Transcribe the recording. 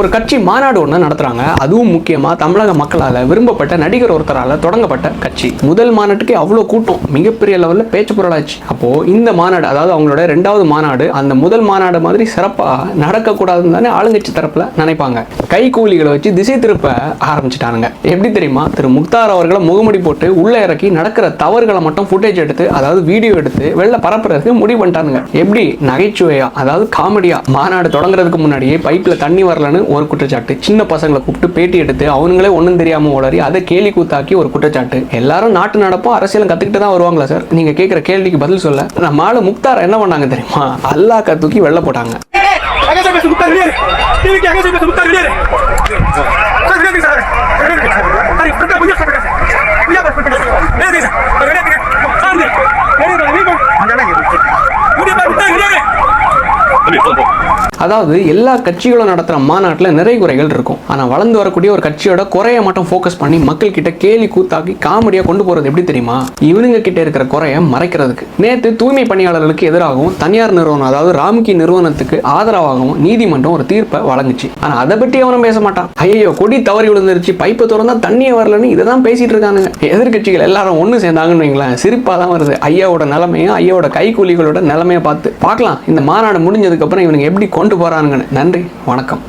ஒரு கட்சி மாநாடு ஒன்று நடத்துகிறாங்க அதுவும் முக்கியமாக தமிழக மக்களால் விரும்பப்பட்ட நடிகர் ஒருத்தரால் தொடங்கப்பட்ட கட்சி. முதல் மாநாட்டுக்கே அவ்வளோ கூட்டம். மிகப்பெரிய லெவலில் பேச்சு பொருளாச்சு. அப்போ இந்த மாநாடு அதாவது அவங்களோட ரெண்டாவது மாநாடு அந்த முதல் மாநாடு மாதிரி சிறப்பாக நடக்கக்கூடாதுன்னு தானே ஆளுங்கட்சி தரப்பில் நினைப்பாங்க. கை கூலிகளை வச்சு திசை திருப்ப ஆரம்பிச்சிட்டானுங்க. எப்படி தெரியுமா? திரு முக்தார் அவர்களை முகமுடி போட்டு உள்ளே இறக்கி நடக்கிற தவறுகளை மட்டும் ஃபுட்டேஜ் எடுத்து அதாவது வீடியோ எடுத்து வெளில பரப்புறதுக்கு முடிவு பண்ணிட்டானுங்க. எப்படி? நகைச்சுவையா? அதாவது காமெடியா மாநாடு தொடங்குறதுக்கு முன்னாடியே பைப்பில் தண்ணி வரலன்னு ஒரு குற்றச்சாட்டு. சின்ன பசங்களை கூப்பிட்டு பேட்டி எடுத்து அவனுங்களே ஒன்றும் தெரியாமல் உளறி அதை கேலி கூத்தாக்கி ஒரு குற்றச்சாட்டு. எல்லாரும் நாட்டு நடப்பும் அரசியலும் கற்றுக்கிட்டு தான் வருவாங்களா சார்? நீங்க கேட்குற கேள்விக்கு பதில் சொல்ல. நம்ம ஆளு முக்தார் என்ன பண்ணாங்க தெரியுமா? அல்லாஹ் தூக்கி வெளில போட்டாங்க. அதாவது எல்லா கட்சிகளும் நடத்துகிற மாநாட்டில் நிறை குறைகள் இருக்கும். ஆனால் வளர்ந்து வரக்கூடிய ஒரு கட்சியோட குறையை மட்டும் ஃபோக்கஸ் பண்ணி மக்கள் கிட்ட கேலி கூத்தாக்கி காமெடியாக கொண்டு போகிறது எப்படி தெரியுமா? இவனுங்க கிட்ட இருக்கிற குறைய மறைக்கிறதுக்கு. நேற்று தூய்மை பணியாளர்களுக்கு எதிராகவும் தனியார் நிறுவனம் அதாவது ராம்கி நிறுவனத்துக்கு ஆதரவாகவும் நீதிமன்றம் ஒரு தீர்ப்பை வழங்குச்சு. ஆனால் அதை பற்றி அவனும் பேச மாட்டான். ஐயோ கொடி தவறி விழுந்துருச்சு பைப்பை திறந்தா தண்ணியே வரலன்னு இதை தான் பேசிட்டு இருக்கானுங்க. எதிர்க்கட்சிகள் எல்லாரும் ஒன்று சேர்ந்தாங்கன்னு வைங்களேன் சிரிப்பாக தான் வருது. ஐயாவோட நிலைமையும் ஐயாவோட கைக்கூலிகளோட நிலைமையை பார்த்து. பார்க்கலாம் இந்த மாநாடு முடிஞ்சதுக்கப்புறம் இவனுங்க எப்படி கொண்டு கொண்டு போகிறானுங்கன்னு நன்றி வணக்கம்.